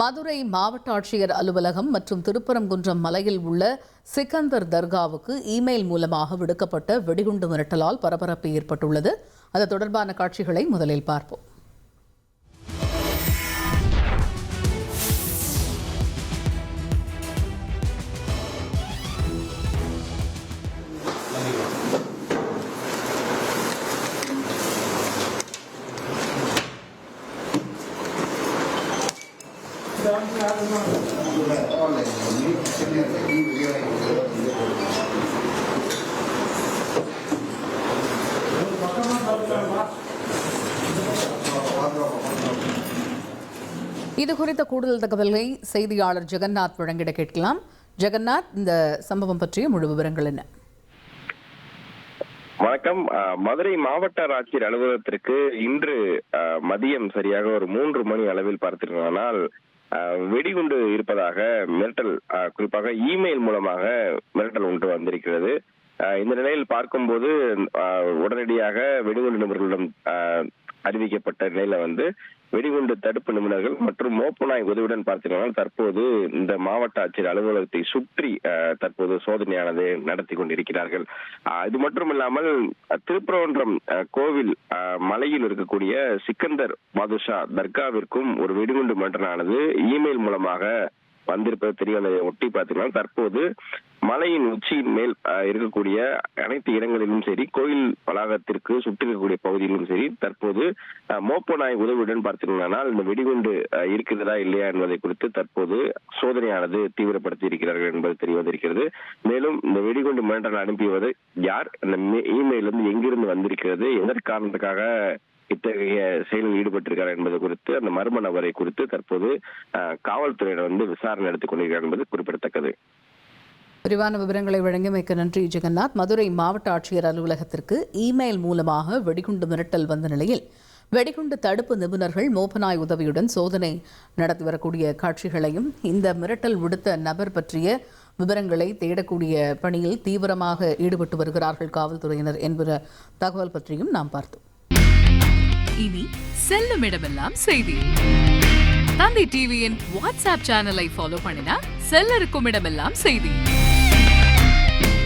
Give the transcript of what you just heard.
மதுரை மாவட்ட ஆட்சியர் அலுவலகம் மற்றும் திருப்பரங்குன்றம் மலையில் உள்ள சிக்கந்தர் தர்காவுக்கு இமெயில் மூலமாக விடுக்கப்பட்ட வெடிகுண்டு மிரட்டலால் பரபரப்பு ஏற்பட்டுள்ளது. அது தொடர்பான காட்சிகளை முதலில் பார்ப்போம். இது குறித்த கூடுதல் தகவல்களை செய்தியாளர் ஜெகநாத் வழங்கிட கேட்கலாம். ஜெகநாத் இந்த சம்பவம் பற்றிய முழு விவரங்கள் என்ன? வணக்கம். அஹ், மதுரை மாவட்ட ஆட்சியர் அலுவலகத்திற்கு இன்று மதியம் சரியாக ஒரு மூன்று மணி அளவில் பார்த்திருந்தால் வெடிகுண்டு இருப்பதாக மிரட்டல் அஹ், குறிப்பாக இமெயில் மூலமாக மிரட்டல் ஒன்று வந்திருக்கிறது. இந்த நிலையில் பார்க்கும்போது உடனடியாக வெடிகுண்டு நிபுணர்களிடம் அறிவிக்கப்பட்ட நிலையில வந்து வெடிகுண்டு தடுப்பு நிபுணர்கள் மற்றும் மோப்பநாய் உதவியுடன் பார்த்தீங்கன்னா தற்போது இந்த மாவட்ட ஆட்சியர் அலுவலகத்தை சுற்றி தற்போது சோதனையானது நடத்தி கொண்டிருக்கிறார்கள். இது மட்டும் இல்லாமல் அஹ், திருப்பரங்குன்றம் கோவில் மலையில் இருக்கக்கூடிய சிக்கந்தர் பாதுஷா தர்காவிற்கும் ஒரு வெடிகுண்டு மன்றனானது இமெயில் மூலமாக வந்திருப்பது தெரிய வந்ததை ஒட்டி பார்த்தீங்கன்னா தற்போது மலையின் உச்சியின் மேல் இருக்கக்கூடிய அனைத்து இடங்களிலும் சரி கோயில் வளாகத்திற்கு சுற்றி இருக்கக்கூடிய பகுதியிலும் சரி தற்போது அஹ், மோப்ப நாய் உதவியுடன் பார்த்தீங்கன்னா இந்த வெடிகுண்டு இருக்கிறதா இல்லையா என்பதை குறித்து தற்போது சோதனையானது தீவிரப்படுத்தி இருக்கிறார்கள் என்பது தெரிவந்திருக்கிறது மேலும் இந்த வெடிகுண்டு மிரட்டல் அனுப்பியது யார் அந்த இமெயில் வந்து எங்கிருந்து வந்திருக்கிறது எதற்காரணத்துக்காக இத்தகைய செயலில் ஈடுபட்டிருக்கார் என்பது குறித்து அந்த மர்ம நபரை குறித்து தற்போது காவல்துறையினர் வந்து விசாரணை நடத்திக் கொண்டிருக்கிறார் என்பது குறிப்பிடத்தக்கது. விரிவான விவரங்களை வழங்கியமைக்க நன்றி ஜெகநாத். மதுரை மாவட்ட ஆட்சியர் அலுவலகத்திற்கு இமெயில் மூலமாக வெடிகுண்டு மிரட்டல் வந்த நிலையில் வெடிகுண்டு தடுப்பு நிபுணர்கள் மோபனாய் உதவியுடன் சோதனை நடத்தி வரக்கூடிய காட்சிகளையும் இந்த மிரட்டல் விடுத்த நபர் பற்றிய விவரங்களை தேடக்கூடிய பணியில் தீவிரமாக ஈடுபட்டு வருகிறார்கள் காவல்துறையினர் என்கிற தகவல் பற்றியும் நாம் பார்த்தோம். இனி செல்லும் இடமெல்லாம் செய்தி. தந்தை டிவியின் வாட்ஸ்அப் சேனலை ஃபாலோ பண்ணினா செல்ல இருக்கும் இடமெல்லாம் செய்தி.